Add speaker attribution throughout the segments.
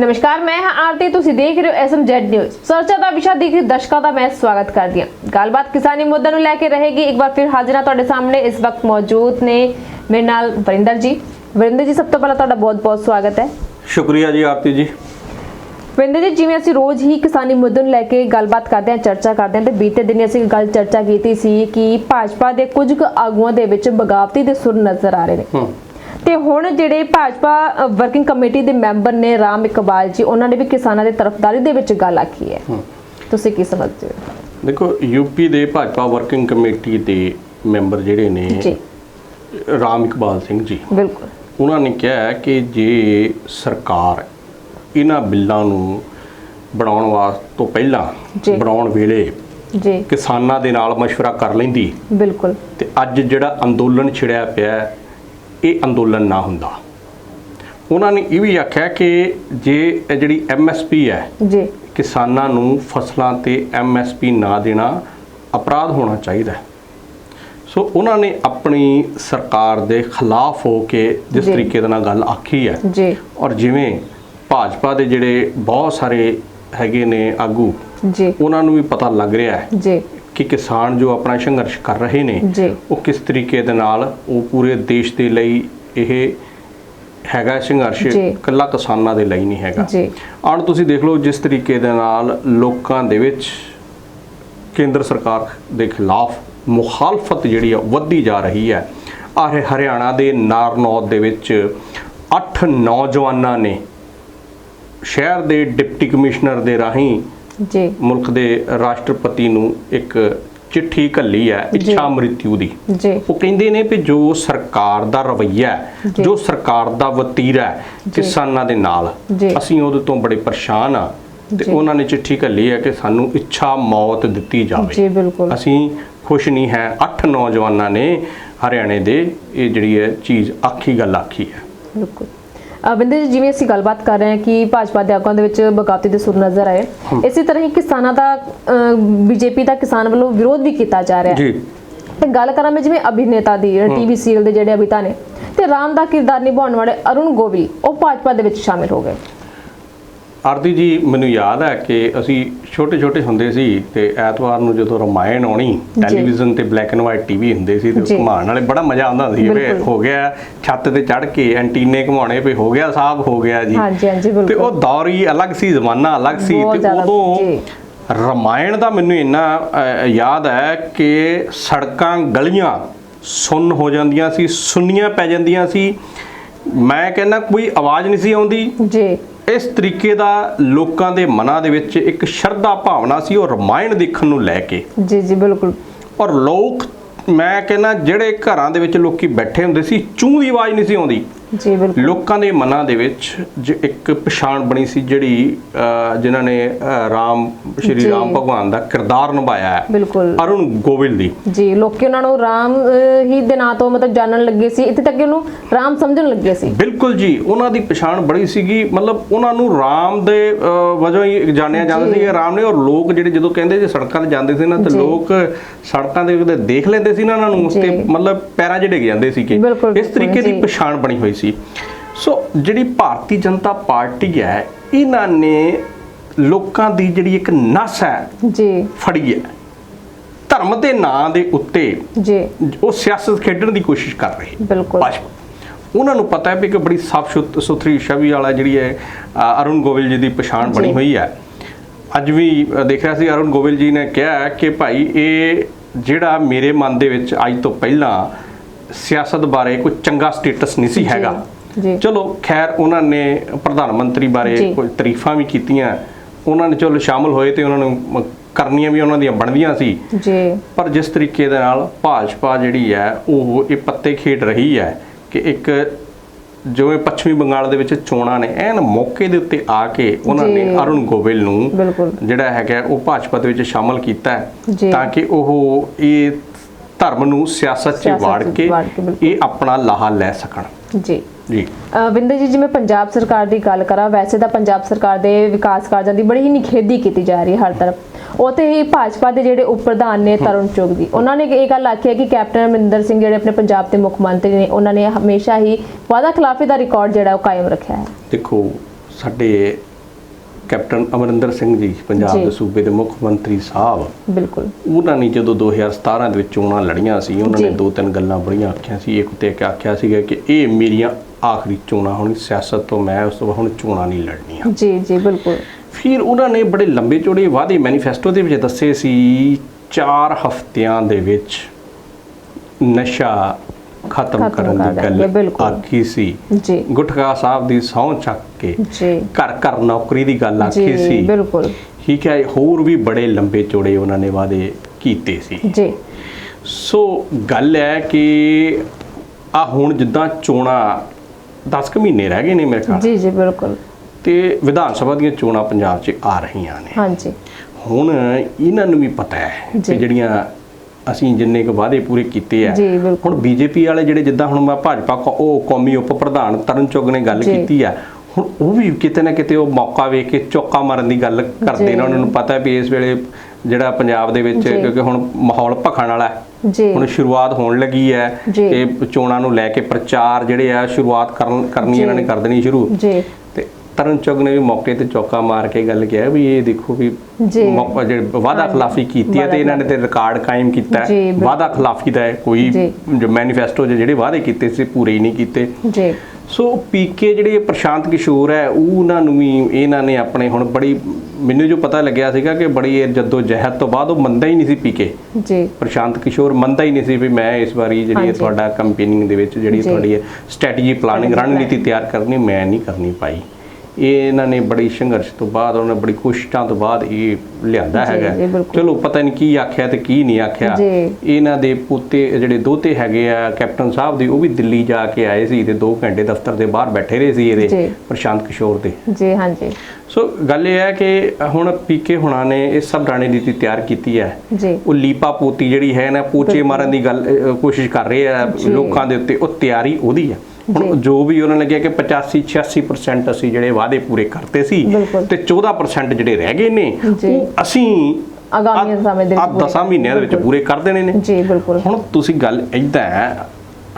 Speaker 1: ਨਮਸਕਾਰ ਮੈਂ ਹਾਂ ਆਰਤੀ ਤੁਸੀਂ ਦੇਖ ਰਹੇ ਹੋ ਐਸਐਮਜ਼ੈਡ ਨਿਊਜ਼ ਚਰਚਾ ਦਾ ਵਿਸ਼ਾ ਦੇਖ ਰਹੇ ਦਰਸ਼ਕਾਂ ਦਾ ਮੈਂ ਸਵਾਗਤ ਕਰਦੀ ਹਾਂ। ਗੱਲਬਾਤ ਕਿਸਾਨੀ ਮੁੱਦਾ ਨੂੰ ਲੈ ਕੇ ਰਹੇਗੀ। ਇੱਕ ਵਾਰ ਫਿਰ ਹਾਜ਼ਰ ਤੁਹਾਡੇ ਸਾਹਮਣੇ। ਇਸ ਵਕਤ ਮੌਜੂਦ ਨੇ ਮੇਰੇ ਨਾਲ ਵਰਿੰਦਰ ਜੀ। ਵਰਿੰਦਰ ਜੀ ਸਭ ਤੋਂ ਪਹਿਲਾਂ ਤੁਹਾਡਾ ਬਹੁਤ-ਬਹੁਤ ਸਵਾਗਤ ਹੈ।
Speaker 2: ਸ਼ੁਕਰੀਆ ਜੀ ਆਰਤੀ ਜੀ।
Speaker 1: ਵਰਿੰਦਰ ਜੀ ਜਿਵੇਂ ਅਸੀਂ ਰੋਜ਼ ਹੀ ਕਿਸਾਨੀ ਮੁੱਦੇ ਨੂੰ ਲੈ ਕੇ ਗੱਲਬਾਤ ਕਰਦੇ ਹਾਂ ਚਰਚਾ ਕਰਦੇ ਹਾਂ ਤੇ ਬੀਤੇ ਦਿਨ ਅਸੀਂ ਗੱਲ ਚਰਚਾ ਕੀਤੀ ਸੀ ਕਿ ਭਾਜਪਾ ਦੇ ਕੁਝ ਕੁ ਆਗੂਆਂ ਦੇ ਵਿੱਚ ਬਗਾਵਤੀ ਦੇ ਸੁਰ ਨਜ਼ਰ ਆ ਰਹੇ ਨੇ।
Speaker 2: ਹੂੰ।
Speaker 1: ਤੇ ਹੁਣ ਜਿਹੜੇ ਭਾਜਪਾ ਵਰਕਿੰਗ ਕਮੇਟੀ ਦੇ ਮੈਂਬਰ ਨੇ ਰਾਮ ਇਕਬਾਲ ਜੀ ਉਹਨਾਂ ਨੇ ਵੀ ਕਿਸਾਨਾਂ ਦੇ ਤਰਫਦਾਰੀ ਦੇ ਵਿੱਚ ਗੱਲ ਆਖੀ ਹੈ। ਤੁਸੀਂ ਕੀ ਸਮਝਦੇ ਹੋ?
Speaker 2: ਦੇਖੋ ਯੂਪੀ ਦੇ ਭਾਜਪਾ ਵਰਕਿੰਗ ਕਮੇਟੀ ਦੇ ਮੈਂਬਰ ਜਿਹੜੇ ਨੇ
Speaker 1: ਜੀ।
Speaker 2: ਰਾਮ ਇਕਬਾਲ ਸਿੰਘ ਜੀ।
Speaker 1: ਬਿਲਕੁਲ।
Speaker 2: ਉਹਨਾਂ ਨੇ ਕਿਹਾ ਕਿ ਜੇ ਸਰਕਾਰ ਇਹਨਾਂ ਬਿੱਲਾਂ ਨੂੰ ਬਣਾਉਣ ਵਾਸਤੇ ਤੋਂ ਪਹਿਲਾਂ। ਬਣਾਉਣ ਵੇਲੇ
Speaker 1: ਜੀ।
Speaker 2: ਕਿਸਾਨਾਂ ਦੇ ਨਾਲ ਮਸ਼ਵਰਾ ਕਰ ਲੈਂਦੀ
Speaker 1: ਬਿਲਕੁਲ।
Speaker 2: ਤੇ ਅੱਜ ਜਿਹੜਾ ਅੰਦੋਲਨ ਛਿੜਿਆ ਪਿਆ ਇਹ ਅੰਦੋਲਨ ਨਾ ਹੁੰਦਾ। ਉਹਨਾਂ ਨੇ ਇਹ ਵੀ ਆਖਿਆ ਕਿ ਜੇ ਇਹ ਜਿਹੜੀ ਐਮਐਸਪੀ ਹੈ
Speaker 1: ਜੀ।
Speaker 2: ਕਿਸਾਨਾਂ ਨੂੰ ਫਸਲਾਂ ਤੇ ਐਮਐਸਪੀ ਨਾ ਦੇਣਾ ਅਪਰਾਧ ਹੋਣਾ ਚਾਹੀਦਾ ਹੈ। ਸੋ ਉਹਨਾਂ ਨੇ ਆਪਣੀ ਸਰਕਾਰ ਦੇ ਖਿਲਾਫ ਹੋ ਕੇ ਜਿਸ। ਤਰੀਕੇ ਦੇ ਨਾਲ ਗੱਲ ਆਖੀ ਹੈ
Speaker 1: ਜੀ।
Speaker 2: ਔਰ ਜਿਵੇਂ ਭਾਜਪਾ ਦੇ ਜਿਹੜੇ ਬਹੁਤ ਸਾਰੇ ਹੈਗੇ ਨੇ ਆਗੂ
Speaker 1: ਜੀ।
Speaker 2: ਉਹਨਾਂ ਨੂੰ ਵੀ ਪਤਾ ਲੱਗ ਰਿਹਾ ਹੈ
Speaker 1: ਜੀ।
Speaker 2: ਕਿ ਕਿਸਾਨ ਜੋ ਆਪਣਾ ਸੰਘਰਸ਼ ਕਰ ਰਹੇ ਨੇ ਉਹ ਕਿਸ ਤਰੀਕੇ ਦੇ ਨਾਲ ਉਹ ਪੂਰੇ ਦੇਸ਼ ਦੇ ਲਈ ਇਹ ਹੈਗਾ ਸੰਘਰਸ਼। ਇਕੱਲਾ ਕਿਸਾਨਾਂ ਦੇ ਲਈ ਨਹੀਂ ਹੈਗਾ। ਆਣ ਤੁਸੀਂ ਦੇਖ ਲਓ ਜਿਸ ਤਰੀਕੇ ਦੇ ਨਾਲ ਲੋਕਾਂ ਦੇ ਵਿੱਚ ਕੇਂਦਰ ਸਰਕਾਰ ਦੇ ਖਿਲਾਫ ਮੁਖਾਲਫਤ ਜਿਹੜੀ ਆ ਵੱਧਦੀ ਜਾ ਰਹੀ ਹੈ। ਆਹ ਹਰਿਆਣਾ ਦੇ ਨਾਰਨੌਦ ਦੇ ਵਿੱਚ 8 ਨੌਜਵਾਨਾਂ ਨੇ ਸ਼ਹਿਰ ਦੇ ਡਿਪਟੀ ਕਮਿਸ਼ਨਰ ਦੇ ਰਾਹੀਂ
Speaker 1: ਜੀ।
Speaker 2: ਮੁਲਕ ਦੇ ਰਾਸ਼ਟਰਪਤੀ ਨੂੰ ਇੱਕ ਚਿੱਠੀ ਘੱਲੀ ਹੈ
Speaker 1: ਜੀ।
Speaker 2: ਇੱਛਾ ਮ੍ਰਿਤਿੂ ਦੀ।
Speaker 1: ਜੀ।
Speaker 2: ਉਹ ਕਹਿੰਦੇ ਨੇ ਵੀ ਜੋ ਸਰਕਾਰ ਦਾ ਰਵੱਈਆ
Speaker 1: ਜੀ।
Speaker 2: ਜੋ ਸਰਕਾਰ ਦਾ ਵਤੀਰਾ ਹੈ ਕਿਸਾਨਾਂ ਦੇ ਨਾਲ
Speaker 1: ਜੀ।
Speaker 2: ਅਸੀਂ ਉਹਦੇ ਤੋਂ ਬੜੇ ਪਰੇਸ਼ਾਨ ਆ ਤੇ
Speaker 1: ਜੀ।
Speaker 2: ਉਹਨਾਂ ਨੇ ਚਿੱਠੀ ਘੱਲੀ ਹੈ ਕਿ ਸਾਨੂੰ ਇੱਛਾ ਮੌਤ ਦਿੱਤੀ
Speaker 1: ਜੀ
Speaker 2: ਜਾਵੇ
Speaker 1: ਬਿਲਕੁਲ।
Speaker 2: ਅਸੀਂ ਖੁਸ਼ ਨਹੀਂ ਹੈ। ਅੱਠ ਨੌਜਵਾਨਾਂ ਨੇ ਹਰਿਆਣੇ ਦੇ ਇਹ ਜਿਹੜੀ ਹੈ ਚੀਜ਼ ਆਖੀ ਗੱਲ ਆਖੀ ਹੈ।
Speaker 1: ਬਿਲਕੁਲ। ਅਵਿੰਦਰ ਜੀ ਜਿਵੇਂ ਅਸੀਂ ਗੱਲਬਾਤ ਕਰ ਰਹੇ ਹਾਂ ਕਿ ਭਾਜਪਾ ਦੇ ਆਗੂਆਂ ਦੇ ਵਿੱਚ ਬਗਾਵਤੀ ਦੇ ਸੁਰ ਨਜ਼ਰ ਆਏ ਇਸੇ ਤਰ੍ਹਾਂ ਹੀ ਕਿਸਾਨਾਂ ਦਾ ਬੀਜੇਪੀ ਦਾ ਕਿਸਾਨ ਵੱਲੋਂ ਵਿਰੋਧ ਵੀ ਕੀਤਾ ਜਾ ਰਿਹਾ ਹੈ।
Speaker 2: ਜੀ।
Speaker 1: ਤੇ ਗੱਲ ਕਰਾਂ ਮੈਂ ਜਿਵੇਂ ਅਭਿਨੇਤਾ ਦੀ ਟੀਵੀ ਸੀਰੀਅਲ ਦੇ ਜਿਹੜੇ ਅਭਿਤਾ ਨੇ ਤੇ ਰਾਮ ਦਾ ਕਿਰਦਾਰ ਨਿਭਾਉਣ ਵਾਲੇ ਅਰੁਣ ਗੋਵਿਲ ਉਹ ਭਾਜਪਾ ਦੇ ਵਿੱਚ ਸ਼ਾਮਿਲ ਹੋ ਗਏ।
Speaker 2: ਆਰਤੀ ਜੀ ਮੈਨੂੰ ਯਾਦ ਹੈ ਕਿ ਅਸੀਂ ਛੋਟੇ ਛੋਟੇ ਹੁੰਦੇ ਸੀ ਤੇ ਐਤਵਾਰ ਨੂੰ ਜਦੋਂ ਰਮਾਇਣ ਆਉਣੀ ਟੈਲੀਵਿਜ਼ਨ ਤੇ ਬਲੈਕ ਐਂਡ ਵਾਈਟ ਟੀਵੀ ਹੁੰਦੇ ਸੀ ਤੇ
Speaker 1: ਜੀ।
Speaker 2: ਘੁਮਾਉਣ ਵਾਲੇ ਬੜਾ ਮਜ਼ਾ ਆਉਂਦਾ ਸੀ ਵੀ। ਹੋ ਗਿਆ ਛੱਤ ਤੇ ਚੜ ਕੇ ਐਂਟੀਨੇ ਘੁਮਾਉਣੇ ਵੀ ਹੋ ਗਿਆ ਸਾਫ਼ ਹੋ ਗਿਆ ਜੀ
Speaker 1: ਹਾਂਜੀ ਹਾਂਜੀ
Speaker 2: ਤੇ
Speaker 1: ਬਿਲਕੁਲ
Speaker 2: ਉਹ ਦੌਰ ਹੀ ਅਲੱਗ ਸੀ ਜ਼ਮਾਨਾ ਅਲੱਗ ਸੀ ਤੇ ਉਦੋਂ। ਰਮਾਇਣ ਦਾ ਮੈਨੂੰ ਇੰਨਾ ਯਾਦ ਹੈ ਕਿ ਸੜਕਾਂ ਗਲੀਆਂ ਸੁੰਨ ਹੋ ਜਾਂਦੀਆਂ ਸੀ ਸੁੰਨੀਆਂ ਪੈ ਜਾਂਦੀਆਂ ਸੀ ਮੈਂ ਕਹਿੰਦਾ ਕੋਈ ਆਵਾਜ਼ ਨਹੀਂ ਸੀ ਆਉਂਦੀ
Speaker 1: ਜੀ
Speaker 2: ਇਸ ਤਰੀਕੇ ਦਾ ਲੋਕਾਂ ਦੇ ਮਨਾਂ ਦੇ ਵਿੱਚ ਇੱਕ ਸ਼ਰਧਾ ਭਾਵਨਾ ਸੀ ਉਹ ਰਮਾਇਣ ਦੇਖਣ ਨੂੰ ਲੈ ਕੇ।
Speaker 1: ਜੀ ਜੀ ਬਿਲਕੁਲ।
Speaker 2: ਔਰ ਲੋਕ ਮੈਂ ਕਹਿੰਦਾ ਜਿਹੜੇ ਘਰਾਂ ਦੇ ਵਿੱਚ ਲੋਕੀ ਬੈਠੇ ਹੁੰਦੇ ਸੀ ਚੂੰ ਦੀ ਆਵਾਜ਼ ਨਹੀਂ ਸੀ ਆਉਂਦੀ।
Speaker 1: ਜੀ ਬਿਲਕੁਲ
Speaker 2: ਲੋਕਾਂ ਦੇ ਮਨਾਂ ਦੇ ਵਿੱਚ ਜ- ਇੱਕ ਪਛਾਣ ਬਣੀ ਸੀ ਜਿਹੜੀ ਜਿਨ੍ਹਾਂ ਨੇ ਰਾਮ ਸ਼੍ਰੀ। ਰਾਮ ਭਗਵਾਨ ਦਾ ਕਿਰਦਾਰ ਨਿਭਾਇਆ ਹੈ
Speaker 1: ਬਿਲਕੁਲ
Speaker 2: ਅਰੁਣ ਗੋਵਿਲ ਦੀ
Speaker 1: ਜੀ ਲੋਕੀ ਉਹਨਾਂ ਨੂੰ ਰਾਮ ਹੀ ਦੇ ਨਾਂ ਤੋਂ ਮਤਲਬ ਜਾਣਨ ਲੱਗੇ ਸੀ ਇੱਥੇ ਤੱਕ ਕਿ ਉਹਨੂੰ ਰਾਮ ਸਮਝਣ ਲੱਗੇ ਸੀ
Speaker 2: ਬਿਲਕੁਲ ਜੀ ਉਹਨਾਂ ਦੀ ਪਛਾਣ ਬੜੀ ਸੀਗੀ ਮਤਲਬ ਉਹਨਾਂ ਨੂੰ ਰਾਮ ਦੇ ਵਜੋਂ ਹੀ ਜਾਣਿਆ ਜਾਂਦਾ। ਸੀ ਇਹ ਰਾਮ ਨੇ ਔਰ ਲੋਕ ਜਿਹੜੇ ਜਦੋਂ ਕਹਿੰਦੇ ਜੇ ਸੜਕਾਂ ਤੇ ਜਾਂਦੇ ਸੀ ਨਾ ਤੇ। ਲੋਕ ਸੜਕਾਂ ਦੇ ਉੱਤੇ ਦੇਖ ਲੈਂਦੇ ਸੀ ਨਾ ਉਹਨਾਂ ਨੂੰ
Speaker 1: ਜੀ।
Speaker 2: ਤੇ ਮਤਲਬ ਪੈਰਾਂ 'ਚ ਡਿੱਗ ਜਾਂਦੇ ਸੀ ਕਿ
Speaker 1: ਬਿਲਕੁਲ,
Speaker 2: ਇਸ ਤਰੀਕੇ ਦੀ। ਪਛਾਣ ਬਣੀ ਹੋਈ ਸੀ। ਸੋ ਜਿਹੜੀ ਭਾਰਤੀ ਜਨਤਾ ਪਾਰਟੀ ਹੈ ਇਹਨਾਂ ਨੇ ਲੋਕਾਂ ਦੀ ਜਿਹੜੀ ਇੱਕ ਨਸ ਹੈ
Speaker 1: ਜੀ।
Speaker 2: ਫੜੀ ਹੈ। ਧਰਮ ਦੇ ਨਾਂ ਦੇ ਉੱਤੇ
Speaker 1: ਜੀ।
Speaker 2: ਉਹ ਸਿਆਸਤ ਖੇਡਣ ਦੀ ਕੋਸ਼ਿਸ਼ ਕਰ ਰਹੀ
Speaker 1: ਬਿਲਕੁਲ।
Speaker 2: ਉਹਨਾਂ ਨੂੰ ਪਤਾ ਹੈ ਵੀ ਕਿ ਬੜੀ ਸਾਫ਼ ਸੁਥਰੀ ਛਵੀ ਵਾਲਾ ਜਿਹੜੀ ਹੈ ਅਰੁਣ ਗੋਵਿਲ ਜੀ ਦੀ ਪਛਾਣ ਬਣੀ। ਹੋਈ ਹੈ। ਅੱਜ ਵੀ ਦੇਖ ਰਿਹਾ ਸੀ ਅਰੁਣ ਗੋਵਿਲ ਜੀ ਨੇ ਕਿਹਾ ਕਿ ਭਾਈ ਇਹ ਜਿਹੜਾ ਮੇਰੇ ਮਨ ਦੇ ਵਿੱਚ ਅੱਜ ਤੋਂ ਪਹਿਲਾਂ ਸਿਆਸਤ ਬਾਰੇ ਕੋਈ ਚੰਗਾ ਸਟੇਟਸ ਨਹੀਂ ਸੀ ਹੈਗਾ
Speaker 1: ਜੀ।
Speaker 2: ਚਲੋ ਖੈਰ ਉਹਨਾਂ ਨੇ ਪ੍ਰਧਾਨ ਮੰਤਰੀ ਬਾਰੇ। ਕੋਈ ਤਾਰੀਫਾਂ ਵੀ ਕੀਤੀਆਂ ਉਹਨਾਂ ਨੇ ਚਲੋ ਸ਼ਾਮਲ ਹੋਏ ਤੇ ਉਹਨਾਂ ਨੂੰ ਕਰਨੀਆਂ ਵੀ ਉਹਨਾਂ ਦੀਆਂ ਬਣਦੀਆਂ ਸੀ
Speaker 1: ਜੀ
Speaker 2: ਪਰ ਜਿਸ ਤਰੀਕੇ ਦੇ ਨਾਲ ਭਾਜਪਾ ਜਿਹੜੀ ਹੈ ਉਹ ਇਹ ਪੱਤੇ ਖੇਡ ਰਹੀ ਹੈ ਕਿ ਇੱਕ ਜਿਵੇਂ ਪੱਛਮੀ ਬੰਗਾਲ ਦੇ ਵਿੱਚ ਚੋਣਾਂ ਨੇ ਐਨ ਮੌਕੇ ਦੇ ਉੱਤੇ ਆ ਕੇ ਉਹਨਾਂ ਨੇ। ਅਰੁਣ ਗੋਬਿਲ ਨੂੰ ਜਿਹੜਾ ਹੈਗਾ ਉਹ ਭਾਜਪਾ ਦੇ ਵਿੱਚ ਸ਼ਾਮਲ ਕੀਤਾ। ਤਾਂ ਕਿ ਉਹ ਇਹ ਧਰਮ ਨੂੰ ਸਿਆਸਤ 'ਚ ਵਾੜ ਕੇ। ਇਹ ਆਪਣਾ ਲਾਹਾ ਲੈ ਸਕਣ।
Speaker 1: ਜੀ।
Speaker 2: ਜੀ।
Speaker 1: ਵਿੰਦਰ ਜੀ ਜਿਵੇਂ ਪੰਜਾਬ ਸਰਕਾਰ ਦੀ ਗੱਲ ਕਰਾਂ ਵੈਸੇ ਤਾਂ ਪੰਜਾਬ ਸਰਕਾਰ ਦੇ ਵਿਕਾਸ ਕਾਰਜਾਂ ਦੀ ਬੜੀ ਹੀ ਨਿਖੇਧੀ ਕੀਤੀ ਜਾ ਰਹੀ ਹੈ ਹਰ ਤਰਫ। ਉਹ ਤੇ ਹੀ ਭਾਜਪਾ ਦੇ ਜਿਹੜੇ ਉਪ ਪ੍ਰਧਾਨ ਨੇ ਤਰੁਣ ਚੁੱਗ ਦੀ ਉਹਨਾਂ ਨੇ ਇਹ ਗੱਲ ਆਖੀ ਹੈ ਕਿ ਕੈਪਟਨ ਅਮਰਿੰਦਰ ਸਿੰਘ ਜਿਹੜੇ ਆਪਣੇ ਪੰਜਾਬ ਦੇ ਮੁੱਖ ਮੰਤਰੀ ਨੇ ਉਹਨਾਂ ਨੇ ਹਮੇਸ਼ਾ ਹੀ ਵਾਅਦਾ ਖਿਲਾਫੀ ਦਾ ਰਿਕਾਰਡ ਜਿਹੜਾ ਉਹ ਕਾਇਮ ਰੱਖਿਆ ਹੈ।
Speaker 2: ਦੇਖੋ ਸਾਡੇ ਕੈਪਟਨ ਅਮਰਿੰਦਰ ਸਿੰਘ ਜੀ ਪੰਜਾਬ। ਦੇ ਸੂਬੇ ਦੇ ਮੁੱਖ ਮੰਤਰੀ ਸਾਹਿਬ।
Speaker 1: ਬਿਲਕੁਲ।
Speaker 2: ਉਹਨਾਂ ਨੇ ਜਦੋਂ 2017 ਦੇ ਵਿੱਚ ਚੋਣਾਂ ਲੜੀਆਂ ਸੀ ਉਹਨਾਂ ਨੇ। ਦੋ ਤਿੰਨ ਗੱਲਾਂ ਬੜੀਆਂ ਆਖੀਆਂ ਸੀ। ਇੱਕ ਤੇ ਇੱਕ ਆਖਿਆ ਸੀਗਾ ਕਿ ਇਹ ਮੇਰੀਆਂ ਆਖਰੀ ਚੋਣਾਂ ਹੋਣੀ ਸਿਆਸਤ ਤੋਂ ਮੈਂ ਉਸ ਤੋਂ ਬਾਅਦ ਹੁਣ ਚੋਣਾਂ ਨਹੀਂ ਲੜਨੀਆਂ।
Speaker 1: ਜੀ ਜੀ ਬਿਲਕੁਲ।
Speaker 2: ਫਿਰ ਉਹਨਾਂ ਨੇ ਬੜੇ ਲੰਬੇ ਚੌੜੇ ਵਾਅਦੇ ਮੈਨੀਫੈਸਟੋ ਦੇ ਵਿੱਚ ਦੱਸੇ ਸੀ 4 ਹਫ਼ਤਿਆਂ ਦੇ ਵਿੱਚ ਨਸ਼ਾ ਖਤਮ ਕਰਨ
Speaker 1: ਕਰ
Speaker 2: ਦੀ ਗੱਲ। ਆਖੀ ਸੀ।
Speaker 1: ਜੀ।
Speaker 2: ਗੁਟਕਾ ਸਾਹਿਬ ਦੀ ਸਹੁੰ ਚੱਕ ਕੇ
Speaker 1: ਜੀ।
Speaker 2: ਘਰ ਘਰ ਨੌਕਰੀ ਦੀ ਗੱਲ ਆਖੀ
Speaker 1: ਜੀ
Speaker 2: ਸੀ।
Speaker 1: ਬਿਲਕੁਲ।
Speaker 2: ਠੀਕ ਹੈ ਹੋਰ ਵੀ ਬੜੇ ਲੰਬੇ ਚੌੜੇ ਉਹਨਾਂ ਨੇ ਵਾਅਦੇ ਕੀਤੇ ਸੀ।
Speaker 1: ਜੀ।
Speaker 2: ਸੋ ਗੱਲ ਹੈ ਕਿ ਆ ਹੁਣ ਜਿੱਦਾਂ ਚੋਣਾਂ 10 ਕੁ ਮਹੀਨੇ ਰਹਿ ਗਏ ਨੇ ਮੇਰੇ ਖਿਆਲ।
Speaker 1: ਜੀ ਜੀ ਬਿਲਕੁਲ।
Speaker 2: ਤੇ ਵਿਧਾਨ ਸਭਾ ਦੀਆਂ ਚੋਣਾਂ ਪੰਜਾਬ 'ਚ ਆ ਰਹੀਆਂ ਨੇ।
Speaker 1: ਹਾਂਜੀ।
Speaker 2: ਹੁਣ ਇਹਨਾਂ ਨੂੰ ਵੀ ਪਤਾ ਹੈ। ਕਿ ਜਿਹੜੀਆਂ ਅਸੀਂ ਜਿੰਨੇ ਕੁ ਵਾਅਦੇ ਪੂਰੇ ਕੀਤੇ ਆ। ਹੁਣ ਬੀਜੇਪੀ ਵਾਲੇ ਜਿਹੜੇ ਜਿੱਦਾਂ ਹੁਣ ਮੈਂ ਭਾਜਪਾ ਕੌ- ਉਹ ਕੌਮੀ ਉਪ ਪ੍ਰਧਾਨ ਤਰਨ ਚੁੱਗ ਨੇ ਗੱਲ। ਕੀਤੀ ਆ ਹੁਣ ਉਹ ਵੀ ਕਿਤੇ ਨਾ ਕਿਤੇ ਉਹ ਮੌਕਾ ਵੇਖ ਕੇ ਚੌਕਾ ਮਾਰਨ ਦੀ ਗੱਲ ਕਰਦੇ ਨੇ। ਉਹਨਾਂ ਨੂੰ ਪਤਾ ਹੈ ਵੀ ਇਸ ਵੇਲੇ ਜਿਹੜਾ ਪੰਜਾਬ ਦੇ ਵਿੱਚ। ਕਿਉਂਕਿ ਹੁਣ ਮਾਹੌਲ ਭਖਣ ਵਾਲਾ ਹੈ ਹੁਣ ਸ਼ੁਰੂਆਤ ਹੋਣ ਲੱਗੀ ਹੈ। ਇਹ ਚੋਣਾਂ ਨੂੰ ਲੈ ਕੇ ਪ੍ਰਚਾਰ ਜਿਹੜੇ ਆ ਸ਼ੁਰੂਆਤ ਕਰਨ। ਇਹਨਾਂ ਨੇ ਕਰ ਦੇਣੀ ਸ਼ੁਰੂ
Speaker 1: ਜੀ
Speaker 2: ਤੇ ਤਰਨ ਚੁੱਗ ਨੇ ਵੀ ਮੌਕੇ ਤੇ ਚੌਕਾ ਮਾਰ ਕੇ ਗੱਲ ਕਿਹਾ ਵੀ ਇਹ ਦੇਖੋ ਵੀ। ਮੌਕਾ ਜਿਹੜੇ ਵਾਦਾ। ਖਿਲਾਫੀ ਕੀਤੀ ਹੈ ਤੇ ਇਹਨਾਂ ਨੇ ਤੇ ਰਿਕਾਰਡ ਕਾਇਮ ਕੀਤਾ ਹੈ। ਵਾਦਾ ਖਿਲਾਫੀ ਦਾ ਕੋਈ
Speaker 1: ਜੀ।
Speaker 2: ਮੈਨੀਫੈਸਟੋ ਜਿਹੜੇ ਵਾਅਦੇ ਕੀਤੇ ਸੀ ਪੂਰੇ ਹੀ ਨਹੀਂ ਕੀਤੇ
Speaker 1: ਜੀ
Speaker 2: ਸੋ ਪੀਕੇ ਜਿਹੜੇ ਪ੍ਰਸ਼ਾਂਤ ਕਿਸ਼ੋਰ ਹੈ ਉਹ ਉਹਨਾਂ ਨੂੰ ਵੀ ਇਹਨਾਂ ਨੇ ਆਪਣੇ ਹੁਣ ਬੜੀ ਮੈਨੂੰ ਜੋ ਪਤਾ ਲੱਗਿਆ ਸੀਗਾ ਕਿ ਬੜੀ ਜੱਦੋ ਜਹਿਦ ਤੋਂ ਬਾਅਦ ਉਹ ਮੰਨਦਾ ਹੀ ਨਹੀਂ ਸੀ ਪੀਕੇ
Speaker 1: ਜੀ
Speaker 2: ਪ੍ਰਸ਼ਾਂਤ ਕਿਸ਼ੋਰ ਮੰਨਦਾ ਹੀ ਨਹੀਂ ਸੀ ਵੀ ਮੈਂ ਇਸ ਵਾਰੀ ਜਿਹੜੀ। ਤੁਹਾਡਾ ਕੰਪੇਨਿੰਗ ਦੇ ਵਿੱਚ ਜਿਹੜੀ। ਤੁਹਾਡੀ ਸਟ੍ਰੈਟਜੀ ਪਲਾਨਿੰਗ ਰਣਨੀਤੀ ਤਿਆਰ ਕਰਨੀ ਮੈਂ ਨਹੀਂ ਕਰਨੀ ਪਾਈ ਇਹ ਇਹਨਾਂ ਨੇ ਬੜੀ ਸੰਘਰਸ਼ ਤੋਂ ਬਾਅਦ ਉਹਨਾਂ ਨੇ ਬੜੀ ਕੋਸ਼ਿਸ਼ਾਂ ਤੋਂ ਬਾਅਦ ਇਹ ਲਿਆਂਦਾ ਹੈਗਾ। ਚਲੋ ਪਤਾ ਨਹੀਂ ਕੀ ਆਖਿਆ ਤੇ ਕੀ ਨਹੀਂ ਆਖਿਆ। ਇਹਨਾਂ ਦੇ ਪੋਤੇ ਜਿਹੜੇ ਦੋਤੇ ਹੈਗੇ ਆ ਕੈਪਟਨ ਸਾਹਿਬ ਦੇ ਉਹ ਵੀ ਦਿੱਲੀ ਜਾ ਕੇ ਆਏ ਸੀ ਤੇ 2 ਘੰਟੇ ਦਫ਼ਤਰ ਦੇ ਬਾਹਰ ਬੈਠੇ ਰਹੇ ਸੀ ਇਹਦੇ। ਪ੍ਰਸ਼ਾਂਤ ਕਿਸ਼ੋਰ ਦੇ
Speaker 1: ਜੀ ਹਾਂਜੀ
Speaker 2: ਸੋ ਗੱਲ ਇਹ ਹੈ ਕਿ ਹੁਣ ਪੀਕੇ ਹੁਣਾਂ ਨੇ ਇਹ ਸਭ ਰਣਨੀਤੀ ਤਿਆਰ ਕੀਤੀ ਹੈ
Speaker 1: ਜੀ
Speaker 2: ਉਹ ਲੀਪਾ ਪੋਤੀ ਜਿਹੜੀ ਹੈ ਨਾ ਪੋਚੇ। ਮਾਰਨ ਦੀ ਗੱਲ ਕੋਸ਼ਿਸ਼ ਕਰ ਰਹੇ ਆ। ਲੋਕਾਂ ਦੇ ਉੱਤੇ ਉਹ ਤਿਆਰੀ ਉਹਦੀ ਹੈ ਹੁਣ
Speaker 1: ਜੀ।
Speaker 2: ਵੀ ਉਹਨਾਂ ਨੇ ਲੱਗਿਆ ਕਿ 85 86% ਅਸੀਂ ਜਿਹੜੇ ਵਾਅਦੇ ਪੂਰੇ ਕਰਤੇ ਸੀ। ਤੇ 14% ਜਿਹੜੇ ਰਹਿ ਗਏ ਨੇ। ਉਹ ਅਸੀਂ
Speaker 1: ਆਗਾਮੀ ਸਮੇਂ ਦੇ ਵਿੱਚ
Speaker 2: ਆ
Speaker 1: ਪੂਰੇ
Speaker 2: 10 ਮਹੀਨਿਆਂ ਦੇ ਵਿੱਚ। ਪੂਰੇ ਕਰ ਦੇਣੇ ਨੇ
Speaker 1: ਜੀ ਬਿਲਕੁਲ
Speaker 2: ਹੁਣ ਤੁਸੀਂ ਗੱਲ ਇਦਾਂ ਹੈ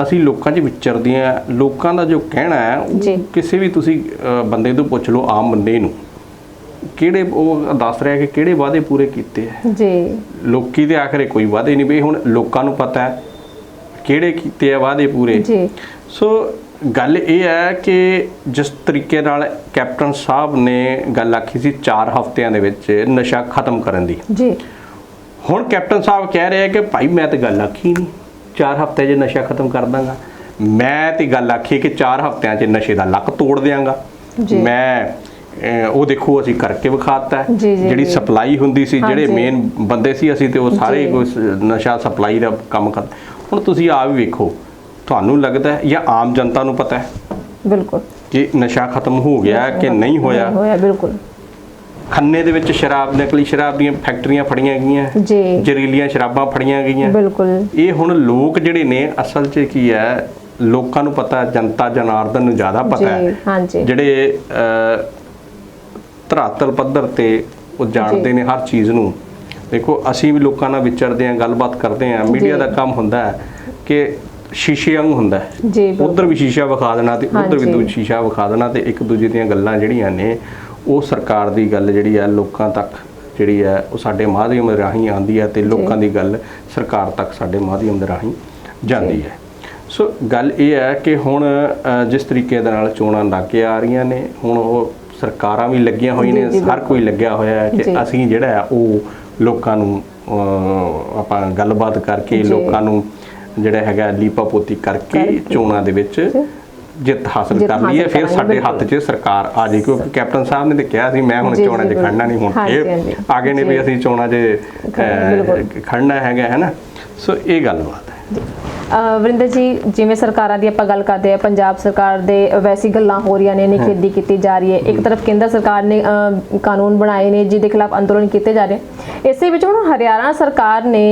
Speaker 2: ਅਸੀਂ ਲੋਕਾਂ 'ਚ ਵਿਚਰਦੇ ਆ ਲੋਕਾਂ ਦਾ ਜੋ ਕਹਿਣਾ ਹੈ ਉਹ। ਕਿਸੇ ਵੀ ਤੁਸੀਂ ਬੰਦੇ ਤੋਂ ਪੁੱਛ ਲਓ ਆਮ ਬੰਦੇ ਨੂੰ ਕਿਹੜੇ ਉਹ ਦੱਸ ਰਿਹਾ ਕਿ ਕਿਹੜੇ ਵਾਅਦੇ ਪੂਰੇ ਕੀਤੇ ਹੈ
Speaker 1: ਜੀ
Speaker 2: ਲੋਕੀ ਤੇ ਆਖਰੇ ਕੋਈ ਵਾਅਦੇ ਨਹੀਂ ਬਈ ਹੁਣ ਲੋਕਾਂ ਨੂੰ ਪਤਾ ਹੈ ਕਿਹੜੇ ਕੀਤੇ ਆ ਵਾਅਦੇ ਪੂਰੇ
Speaker 1: ਜੀ
Speaker 2: ਸੋ ਗੱਲ ਇਹ ਹੈ ਕਿ ਜਿਸ ਤਰੀਕੇ ਨਾਲ ਕੈਪਟਨ ਸਾਹਿਬ ਨੇ ਗੱਲ ਆਖੀ ਸੀ 4 ਹਫ਼ਤਿਆਂ ਦੇ ਵਿੱਚ ਨਸ਼ਾ ਖਤਮ ਕਰਨ ਦੀ
Speaker 1: ਜੀ
Speaker 2: ਹੁਣ ਕੈਪਟਨ ਸਾਹਿਬ ਕਹਿ ਰਹੇ ਆ ਕਿ ਭਾਈ ਮੈਂ ਤੇ ਗੱਲ ਆਖੀ ਨਹੀਂ 4 ਹਫ਼ਤੇ 'ਚ ਨਸ਼ਾ ਖਤਮ ਕਰ ਦਾਂਗਾ ਮੈਂ ਤੇ ਗੱਲ ਆਖੀ ਕਿ 4 ਹਫ਼ਤਿਆਂ 'ਚ ਨਸ਼ੇ ਦਾ ਲੱਕ ਤੋੜ ਦਿਆਂਗਾ
Speaker 1: ਜੀ।
Speaker 2: ਮੈਂ ਉਹ ਦੇਖੋ ਅਸੀਂ ਕਰਕੇ ਵਿਖਾਤਾ ਜਿਹੜੀ। ਸਪਲਾਈ ਹੁੰਦੀ ਸੀ ਜਿਹੜੇ। ਮੇਨ ਬੰਦੇ ਸੀ ਅਸੀਂ ਤੇ ਉਹ ਸਾਰੇ। ਕੁਛ ਨਸ਼ਾ ਸਪਲਾਈ ਦਾ ਕੰਮ ਕਰ ਹੁਣ ਤੁਸੀਂ ਆਪ ਵੀ ਵੇਖੋ ਤੁਹਾਨੂੰ ਲੱਗਦਾ ਹੈ ਜਾਂ ਆਮ ਜਨਤਾ ਨੂੰ ਪਤਾ ਹੈ?
Speaker 1: ਬਿਲਕੁਲ।
Speaker 2: ਕਿ ਨਸ਼ਾ ਖਤਮ ਹੋ ਗਿਆ ਕਿ ਨਹੀਂ ਹੋਇਆ?
Speaker 1: ਹੋਇਆ ਬਿਲਕੁਲ।
Speaker 2: ਖੰਨੇ ਦੇ ਵਿੱਚ ਸ਼ਰਾਬ ਨਕਲੀ ਸ਼ਰਾਬ ਦੀਆਂ ਫੈਕਟਰੀਆਂ ਫੜੀਆਂ ਗਈਆਂ
Speaker 1: ਜੀ।
Speaker 2: ਜ਼ਹਿਰੀਲੀਆਂ ਸ਼ਰਾਬਾਂ ਫੜੀਆਂ ਗਈਆਂ।
Speaker 1: ਬਿਲਕੁਲ।
Speaker 2: ਇਹ ਹੁਣ ਲੋਕ ਜਿਹੜੇ ਨੇ ਅਸਲ 'ਚ ਕੀ ਹੈ ਲੋਕਾਂ ਨੂੰ ਪਤਾ ਜਨਤਾ ਜਨਾਰਦਨ ਨੂੰ ਜ਼ਿਆਦਾ ਪਤਾ
Speaker 1: ਜੀ
Speaker 2: ਹੈ।
Speaker 1: ਹਾਂਜੀ।
Speaker 2: ਜਿਹੜੇ ਅਹ, ਧਰਾਤਲ ਪੱਧਰ ਤੇ ਉਹ ਜਾਣਦੇ ਨੇ ਹਰ ਚੀਜ਼ ਨੂੰ। ਦੇਖੋ ਅਸੀਂ ਵੀ ਲੋਕਾਂ ਨਾਲ ਵਿਚਰਦੇ ਹਾਂ ਗੱਲਬਾਤ ਕਰਦੇ ਹਾਂ। ਮੀਡੀਆ। ਦਾ ਕੰਮ ਹੁੰਦਾ ਹੈ ਕਿ ਸ਼ੀਸ਼ੇ ਵਾਂਗ ਹੁੰਦਾ
Speaker 1: ਜੀ
Speaker 2: ਉਧਰ ਵੀ ਸ਼ੀਸ਼ਾ ਵਿਖਾ ਦੇਣਾ ਤੇ ਉਧਰ ਵੀ। ਦੂਜਾ ਸ਼ੀਸ਼ਾ ਵਿਖਾ ਦੇਣਾ ਤੇ ਇੱਕ ਦੂਜੇ ਦੀਆਂ ਗੱਲਾਂ ਜਿਹੜੀਆਂ ਨੇ ਉਹ ਸਰਕਾਰ ਦੀ ਗੱਲ ਜਿਹੜੀ ਆ ਲੋਕਾਂ ਤੱਕ ਜਿਹੜੀ ਹੈ ਉਹ ਸਾਡੇ ਮਾਧਿਅਮ ਰਾਹੀਂ ਆਉਂਦੀ ਹੈ ਤੇ ਲੋਕਾਂ ਦੀ ਗੱਲ ਸਰਕਾਰ ਤੱਕ ਸਾਡੇ ਮਾਧਿਅਮ ਦੇ ਰਾਹੀਂ ਜਾਂਦੀ ਹੈ ਸੋ ਗੱਲ ਇਹ ਹੈ ਕਿ ਹੁਣ ਜਿਸ ਤਰੀਕੇ ਦੇ ਨਾਲ ਚੋਣਾਂ ਲੱਗ ਕੇ ਆ ਰਹੀਆਂ ਨੇ ਹੁਣ ਉਹ ਸਰਕਾਰਾਂ ਵੀ ਲੱਗੀਆਂ ਹੋਈਆਂ ਨੇ ਹਰ ਕੋਈ ਲੱਗਿਆ ਹੋਇਆ ਹੈ ਕਿ। ਅਸੀਂ ਜਿਹੜਾ ਉਹ ਲੋਕਾਂ ਨੂੰ ਆਪਾਂ ਗੱਲਬਾਤ ਕਰਕੇ। ਲੋਕਾਂ ਨੂੰ ਜਿਹੜਾ ਹੈਗਾ ਲੀਪਾ ਪੋਤੀ ਕਰਕੇ। ਚੋਣਾਂ ਦੇ ਵਿੱਚ ਜਿੱਤ ਹਾਸਲ ਕਰ ਲਈ ਹੈ। ਫਿਰ ਸਾਡੇ ਹੱਥ। 'ਚ ਸਰਕਾਰ ਆ ਜਾਏ ਕਿਉਂਕਿ ਕੈਪਟਨ ਸਾਹਿਬ ਨੇ ਤੇ ਕਿਹਾ ਸੀ ਮੈਂ ਹੁਣ
Speaker 1: ਜੀ,
Speaker 2: ਚੋਣਾਂ 'ਚ
Speaker 1: ਜੀ,
Speaker 2: ਖੜਨਾ ਨਹੀਂ ਹੁਣ। ਇਹ। ਆਗੇ ਨੇ ਵੀ
Speaker 1: ਜੀ।
Speaker 2: ਅਸੀਂ ਚੋਣਾਂ 'ਚ ਖੜਨਾ ਹੈਗਾ ਹੈ ਨਾ? ਸੋ ਇਹ ਗੱਲਬਾਤ ਹੈ।
Speaker 1: ਵਰਿੰਦਰ ਜੀ ਜਿਵੇਂ ਸਰਕਾਰਾਂ ਦੀ ਆਪਾਂ ਗੱਲ ਕਰਦੇ ਆ ਪੰਜਾਬ ਸਰਕਾਰ ਦੇ ਵੈਸੀ ਗੱਲਾਂ ਹੋ ਰਹੀਆਂ ਨੇ ਨਿਖੇਧੀ ਕੀਤੀ ਜਾ ਰਹੀ ਹੈ। ਇੱਕ ਤਰਫ ਕੇਂਦਰ ਸਰਕਾਰ ਨੇ ਕਾਨੂੰਨ ਬਣਾਏ ਨੇ ਜਿਹਦੇ ਖਿਲਾਫ ਅੰਦੋਲਨ ਕੀਤੇ ਜਾ ਰਹੇ। ਇਸੇ ਵਿੱਚ ਹੁਣ ਹਰਿਆਣਾ ਸਰਕਾਰ ਨੇ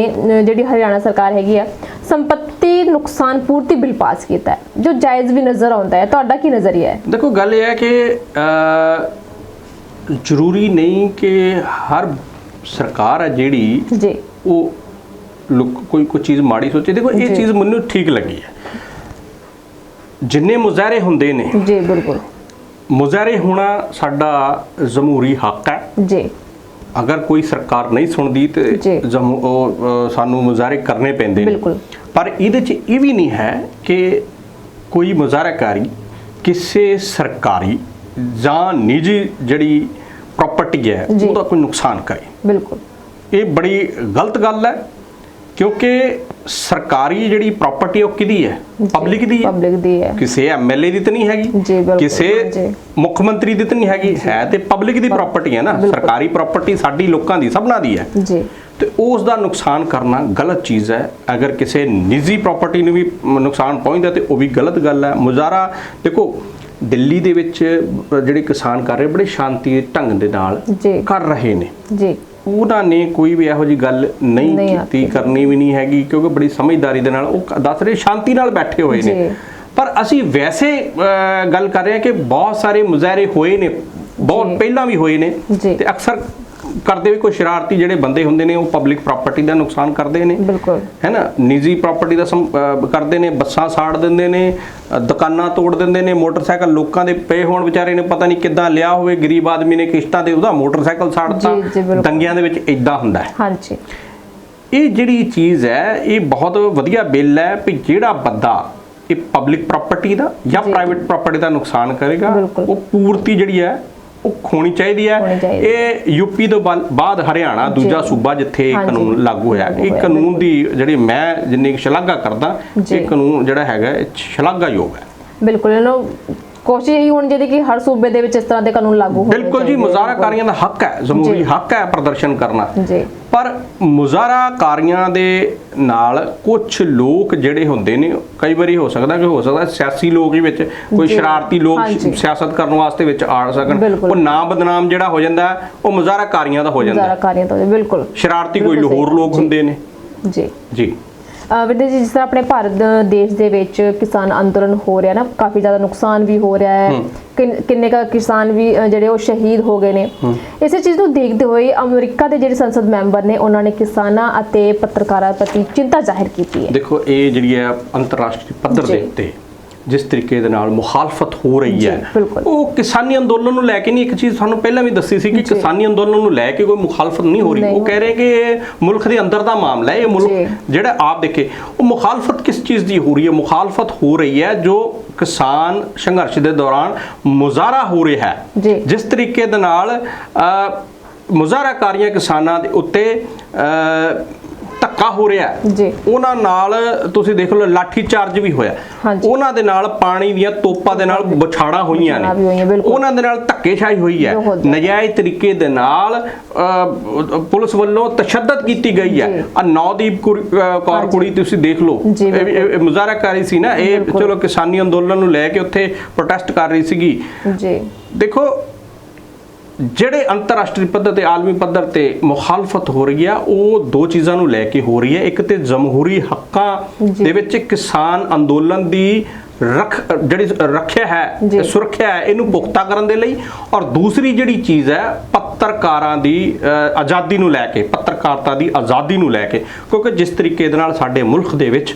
Speaker 1: ਜਿਹੜੀ ਹਰਿਆਣਾ ਸਰਕਾਰ ਹੈਗੀ ਆ ਸੰਪਤੀ ਨੁਕਸਾਨ ਪੂਰਤੀ ਬਿੱਲ ਪਾਸ ਕੀਤਾ ਹੈ। ਜੋ ਜਾਇਜ਼ ਵੀ ਨਜ਼ਰ ਆਉਂਦਾ ਹੈ ਤੁਹਾਡਾ ਕੀ ਨਜ਼ਰੀਆ ਹੈ?
Speaker 2: ਦੇਖੋ ਗੱਲ ਇਹ ਹੈ ਕਿ ਜ਼ਰੂਰੀ ਨਹੀਂ ਕਿ ਹਰ ਸਰਕਾਰ ਹੈ ਜਿਹੜੀ
Speaker 1: ਜੀ।
Speaker 2: ਉਹ ਲੋਕ ਕੋਈ ਕੋਈ ਚੀਜ਼ ਮਾੜੀ ਸੋਚੇ। ਦੇਖੋ ਇਹ। ਚੀਜ਼ ਮੈਨੂੰ ਠੀਕ ਲੱਗੀ ਹੈ। ਜਿੰਨੇ ਮੁਜ਼ਾਹਰੇ ਹੁੰਦੇ ਨੇ
Speaker 1: ਜੀ ਬਿਲਕੁਲ।
Speaker 2: ਮੁਜ਼ਾਹਰੇ ਹੋਣਾ ਸਾਡਾ ਜਮਹੂਰੀ ਹੱਕ ਹੈ।
Speaker 1: ਜੀ।
Speaker 2: ਅਗਰ ਕੋਈ ਸਰਕਾਰ ਨਹੀਂ ਸੁਣਦੀ ਤੇ ਸਾਨੂੰ ਮੁਜ਼ਾਹਰੇ ਕਰਨੇ ਪੈਂਦੇ ਨੇ।
Speaker 1: ਬਿਲਕੁਲ।
Speaker 2: ਪਰ ਇਹਦੇ 'ਚ ਇਹ ਵੀ ਨਹੀਂ ਹੈ ਕਿ ਕੋਈ ਮੁਜ਼ਾਹਰਾਕਾਰੀ ਕਿਸੇ ਸਰਕਾਰੀ ਜਾਂ ਨਿੱਜੀ ਜਿਹੜੀ ਪ੍ਰਾਪਰਟੀ ਹੈ। ਉਹਦਾ ਕੋਈ ਨੁਕਸਾਨ ਕਰੇ।
Speaker 1: ਬਿਲਕੁਲ।
Speaker 2: ਇਹ ਬੜੀ ਗਲਤ ਗੱਲ ਹੈ। ਕਿਉਂਕਿ ਸਰਕਾਰੀ ਜਿਹੜੀ ਪ੍ਰਾਪਰਟੀ ਉਹ ਕਿਹਦੀ ਹੈ? ਪਬਲਿਕ ਦੀ ਹੈ?
Speaker 1: ਪਬਲਿਕ ਦੀ ਹੈ।
Speaker 2: ਕਿਸੇ ਐਮਐਲਏ ਦੀ ਤਾਂ ਨਹੀਂ ਹੈਗੀ? ਕਿਸੇ। ਮੁੱਖ ਮੰਤਰੀ ਦੀ ਤਾਂ ਨਹੀਂ ਹੈਗੀ? ਹੈ ਤੇ ਪਬਲਿਕ ਦੀ ਪ੍ਰਾਪਰਟੀ ਹੈ ਨਾ। ਸਰਕਾਰੀ ਪ੍ਰਾਪਰਟੀ ਸਾਡੀ ਲੋਕਾਂ ਦੀ ਸਭਨਾਂ ਦੀ ਹੈ।
Speaker 1: ਜੀ।
Speaker 2: ਤੇ ਉਸ ਦਾ ਨੁਕਸਾਨ ਕਰਨਾ ਗਲਤ ਚੀਜ਼ ਹੈ। ਅਗਰ ਕਿਸੇ ਨਿੱਜੀ ਪ੍ਰਾਪਰਟੀ ਨੂੰ ਵੀ ਨੁਕਸਾਨ ਪਹੁੰਚਦਾ ਤੇ ਉਹ ਵੀ ਗਲਤ ਗੱਲ ਹੈ। ਮੁਜ਼ਾਹਰਾ ਦੇਖੋ ਦਿੱਲੀ ਦੇ ਵਿੱਚ ਜਿਹੜੇ ਕਿਸਾਨ ਕਰ ਰਹੇ ਬੜੇ ਸ਼ਾਂਤੀ ਢੰਗ ਦੇ ਨਾਲ। ਕਰ ਰਹੇ ਨੇ।
Speaker 1: ਜੀ।
Speaker 2: ਉਹਨਾਂ ਨੇ ਕੋਈ ਵੀ ਇਹੋ ਜੀ ਗੱਲ ਨਹੀਂ ਕੀਤੀ। ਕਰਨੀ ਵੀ ਨਹੀਂ ਹੈਗੀ ਕਿਉਂਕਿ ਬੜੀ ਸਮਝਦਾਰੀ ਦੇ ਨਾਲ ਉਹ ਦੱਸ ਰਹੇ ਸ਼ਾਂਤੀ ਨਾਲ ਬੈਠੇ ਹੋਏ ਨੇ। ਪਰ ਅਸੀਂ ਵੈਸੇ ਗੱਲ ਕਰ ਰਹੇ ਹਾਂ ਕਿ ਬਹੁਤ ਸਾਰੇ ਮੁਜ਼ਾਹਰੇ ਹੋਏ ਨੇ ਬਹੁਤ। ਪਹਿਲਾਂ ਵੀ ਹੋਏ ਨੇ। ਤੇ ਅਕਸਰ ਕਰਦੇ ਵੀ ਕੋਈ ਸ਼ਰਾਰਤੀ ਜਿਹੜੇ ਬੰਦੇ ਹੁੰਦੇ ਨੇ ਉਹ ਪਬਲਿਕ ਪ੍ਰਾਪਰਟੀ ਦਾ ਨੁਕਸਾਨ ਕਰਦੇ ਨੇ
Speaker 1: ਬਿਲਕੁਲ
Speaker 2: ਹੈ ਨਾ ਨਿੱਜੀ ਪ੍ਰਾਪਰਟੀ ਦਾ ਕਰਦੇ ਨੇ ਬੱਸਾਂ ਸਾੜ ਦਿੰਦੇ ਨੇ ਦੁਕਾਨਾਂ ਤੋੜ ਦਿੰਦੇ ਨੇ ਮੋਟਰਸਾਈਕਲ ਲੋਕਾਂ ਦੇ ਪਏ ਹੋਣ ਵਿਚਾਰੇ ਨੇ ਪਤਾ ਨਹੀਂ ਕਿੱਦਾਂ ਲਿਆ ਹੋਵੇ ਗਰੀਬ ਆਦਮੀ ਨੇ ਕਿਸ਼ਤਾਂ ਤੇ ਉਹਦਾ ਮੋਟਰਸਾਈਕਲ ਸਾੜਤਾ। ਦੰਗਿਆਂ ਦੇ ਵਿੱਚ ਇਦਾਂ ਹੁੰਦਾ ਹੈ
Speaker 1: ਹਾਂਜੀ
Speaker 2: ਇਹ ਜਿਹੜੀ ਚੀਜ਼ ਹੈ ਇਹ ਬਹੁਤ ਵਧੀਆ ਬਿੱਲ ਹੈ ਵੀ ਜਿਹੜਾ ਬੰਦਾ ਇਹ ਪਬਲਿਕ ਪ੍ਰਾਪਰਟੀ ਦਾ ਜਾਂ। ਪ੍ਰਾਈਵੇਟ ਪ੍ਰਾਪਰਟੀ ਦਾ ਨੁਕਸਾਨ ਕਰੇਗਾ। ਉਹ ਪੂਰਤੀ ਜਿਹੜੀ ਹੈ ਉਹ ਖੋਣੀ ਚਾਹੀਦੀ ਹੈ
Speaker 1: ਹੋਣੀ ਚਾਹੀਦੀ ਹੈ।
Speaker 2: ਇਹ ਯੂਪੀ ਤੋਂ ਬਾਅਦ ਹਰਿਆਣਾ ਦੂਜਾ। ਸੂਬਾ ਜਿੱਥੇ ਇਹ। ਕਾਨੂੰਨ ਲਾਗੂ ਹੋਇਆ ਇਹ ਕਾਨੂੰਨ ਦੀ ਜਿਹੜੀ ਮੈਂ ਜਿੰਨੀ ਸ਼ਲਾਘਾ ਕਰਦਾ। ਇਹ ਕਾਨੂੰਨ ਜਿਹੜਾ ਹੈਗਾ ਇਹ ਸ਼ਲਾਘਾਯੋਗ ਹੈ
Speaker 1: ਬਿਲਕੁਲ ਇਹਨੂੰ ਕੋਸ਼ਿਸ਼ ਇਹੀ ਹੋਣੀ ਚਾਹੀਦੀ ਕਿ ਹਰ ਸੂਬੇ ਦੇ ਵਿੱਚ ਇਸ ਤਰ੍ਹਾਂ ਦੇ ਕਾਨੂੰਨ ਲਾਗੂ ਹੋਣੇ
Speaker 2: ਬਿਲਕੁਲ ਜੀ। ਮੁਜ਼ਾਹਰਾਕਾਰੀਆਂ ਦਾ ਹੱਕ ਹੈ ਜਮਹੂਰੀ
Speaker 1: ਜੀ।
Speaker 2: ਹੱਕ ਹੈ ਪ੍ਰਦਰਸ਼ਨ ਕਰਨਾ
Speaker 1: ਜੀ
Speaker 2: ਪਰ ਮੁਜ਼ਾਹਰਾਕਾਰੀਆਂ ਦੇ ਨਾਲ ਕੁਝ ਲੋਕ ਜਿਹੜੇ ਹੁੰਦੇ ਨੇ ਕਈ ਵਾਰੀ ਹੋ ਸਕਦਾ ਕਿ ਹੋ ਸਕਦਾ ਸਿਆਸੀ ਲੋਕ ਹੀ ਵਿੱਚ ਕੋਈ। ਸ਼ਰਾਰਤੀ ਲੋਕ। ਸਿਆਸਤ ਕਰਨ ਵਾਸਤੇ ਵਿੱਚ ਆ ਸਕਣ। ਉਹ ਨਾਮ ਬਦਨਾਮ ਜਿਹੜਾ ਹੋ ਜਾਂਦਾ ਉਹ ਮੁਜ਼ਾਹਰਾਕਾਰੀਆਂ ਦਾ ਹੋ ਜਾਂਦਾ।
Speaker 1: ਮੁਜ਼ਾਹਰਾਕਾਰੀਆਂ ਤੋਂ ਬਿਲਕੁਲ
Speaker 2: ਸ਼ਰਾਰਤੀ ਕੋਈ ਲਾਹੌਰ। ਲੋਕ। ਹੁੰਦੇ ਨੇ
Speaker 1: ਜੀ
Speaker 2: ਜੀ
Speaker 1: ਵਿਦਿਆ ਜੀ ਜਿਸ ਤਰ੍ਹਾਂ ਆਪਣੇ ਭਾਰਤ ਦੇਸ਼ ਦੇ ਵਿੱਚ ਕਿਸਾਨ ਅੰਦੋਲਨ ਹੋ ਰਿਹਾ ਨਾ ਕਾਫੀ ਜ਼ਿਆਦਾ ਨੁਕਸਾਨ ਵੀ ਹੋ ਰਿਹਾ ਹੈ। ਕਿੰਨ- ਕਾ ਕਿਸਾਨ ਵੀ ਜਿਹੜੇ ਉਹ ਸ਼ਹੀਦ ਹੋ ਗਏ ਨੇ। ਇਸੇ ਚੀਜ਼ ਨੂੰ ਦੇਖਦੇ ਹੋਏ ਅਮਰੀਕਾ ਦੇ ਜਿਹੜੇ ਸੰਸਦ ਮੈਂਬਰ ਨੇ ਉਹਨਾਂ ਨੇ ਕਿਸਾਨਾਂ ਅਤੇ ਪੱਤਰਕਾਰਾਂ ਪ੍ਰਤੀ ਚਿੰਤਾ ਜ਼ਾਹਿਰ ਕੀਤੀ ਹੈ।
Speaker 2: ਦੇਖੋ ਇਹ ਜਿਹੜੀ ਹੈ ਅੰਤਰਰਾਸ਼ਟਰੀ ਪੱਧਰ ਦੇ। ਉੱਤੇ ਜਿਸ ਤਰੀਕੇ ਦੇ ਨਾਲ ਮੁਖਾਲਫਤ ਹੋ ਰਹੀ ਹੈ। ਉਹ ਕਿਸਾਨੀ ਅੰਦੋਲਨ ਨੂੰ ਲੈ ਕੇ ਨਹੀਂ ਇੱਕ ਚੀਜ਼ ਤੁਹਾਨੂੰ ਪਹਿਲਾਂ ਵੀ ਦੱਸੀ ਸੀ ਕਿ। ਕਿਸਾਨੀ ਅੰਦੋਲਨ ਨੂੰ ਲੈ ਕੇ ਕੋਈ ਮੁਖਾਲਫਤ ਨਹੀਂ ਹੋ ਰਹੀ ਉਹ ਕਹਿ ਰਹੇ ਕਿ ਇਹ ਮੁਲਕ ਦੇ ਅੰਦਰ ਦਾ ਮਾਮਲਾ ਹੈ ਇਹ। ਮੁਲਕ ਜਿਹੜਾ ਆਪ ਦੇਖੇ ਉਹ ਮੁਖਾਲਫਤ ਕਿਸ ਚੀਜ਼ ਦੀ ਹੋ ਰਹੀ ਹੈ ਮੁਖਾਲਫਤ ਹੋ ਰਹੀ ਹੈ ਜੋ ਕਿਸਾਨ ਸੰਘਰਸ਼ ਦੇ ਦੌਰਾਨ ਮੁਜ਼ਾਹਰਾ ਹੋ ਰਿਹਾ ਹੈ। ਜਿਸ ਤਰੀਕੇ ਦੇ ਨਾਲ ਮੁਜ਼ਾਹਰਾਕਾਰੀਆਂ ਕਿਸਾਨਾਂ ਦੇ ਉੱਤੇ ਧੱਕਾ ਹੋ ਰਿਹਾ
Speaker 1: ਜੀ।
Speaker 2: ਉਹਨਾਂ ਨਾਲ ਤੁਸੀਂ ਦੇਖ ਲਓ ਲਾਠੀ ਚਾਰਜ ਵੀ ਹੋਇਆ। ਉਹਨਾਂ ਦੇ ਨਾਲ ਪਾਣੀ ਦੀਆਂ ਤੋਪਾਂ ਦੇ ਨਾਲ ਵਿਛਾੜਾਂ ਹੋਈਆਂ ਨੇ। ਉਹਨਾਂ ਦੇ ਨਾਲ ਧੱਕੇਸ਼ਾਹੀ ਹੋਈ ਹੈ। ਨਜਾਇਜ਼ ਤਰੀਕੇ ਦੇ ਨਾਲ ਪੁਲਿਸ ਵੱਲੋਂ ਤਸ਼ੱਦਦ ਕੀਤੀ ਗਈ ਹੈ। ਆ ਨੌਦੀਪ ਕੌਰ। ਕੁੜੀ ਤੁਸੀਂ ਦੇਖ ਲਓ ਇਹ ਵੀ- ਇਹ ਮੁਜ਼ਾਹਰਾਕਾਰੀ ਸੀ ਨਾ ਇਹ। ਚਲੋ ਕਿਸਾਨੀ ਅੰਦੋਲਨ ਨੂੰ ਲੈ ਕੇ ਉੱਥੇ ਪ੍ਰੋਟੈਸਟ ਕਰ ਰਹੀ ਸੀਗੀ
Speaker 1: ਜੀ
Speaker 2: ਦੇਖੋ ਜਿਹੜੇ ਅੰਤਰਰਾਸ਼ਟਰੀ ਪੱਧਰ ਤੇ ਆਲਮੀ ਪੱਧਰ ਤੇ ਮੁਖਾਲਫਤ ਹੋ ਰਹੀ ਆ ਉਹ ਦੋ ਚੀਜ਼ਾਂ ਨੂੰ ਲੈ ਕੇ ਹੋ ਰਹੀ ਹੈ ਇੱਕ ਤੇ ਜਮਹੂਰੀ ਹੱਕਾਂ। ਦੇ ਵਿੱਚ ਕਿਸਾਨ ਅੰਦੋਲਨ ਦੀ ਰੱਖ ਜਿਹੜੀ ਰੱਖਿਆ ਹੈ। ਸੁਰੱਖਿਆ ਹੈ ਇਹਨੂੰ ਪੁਖਤਾ ਕਰਨ ਦੇ ਲਈ ਔਰ ਦੂਸਰੀ ਜਿਹੜੀ ਚੀਜ਼ ਹੈ ਪੱਤਰਕਾਰਾਂ ਦੀ ਆਜ਼ਾਦੀ ਨੂੰ ਲੈ ਕੇ ਪੱਤਰਕਾਰਤਾ ਦੀ ਆਜ਼ਾਦੀ ਨੂੰ ਲੈ ਕੇ ਕਿਉਂਕਿ ਜਿਸ ਤਰੀਕੇ ਦੇ ਨਾਲ ਸਾਡੇ ਮੁਲਕ ਦੇ ਵਿੱਚ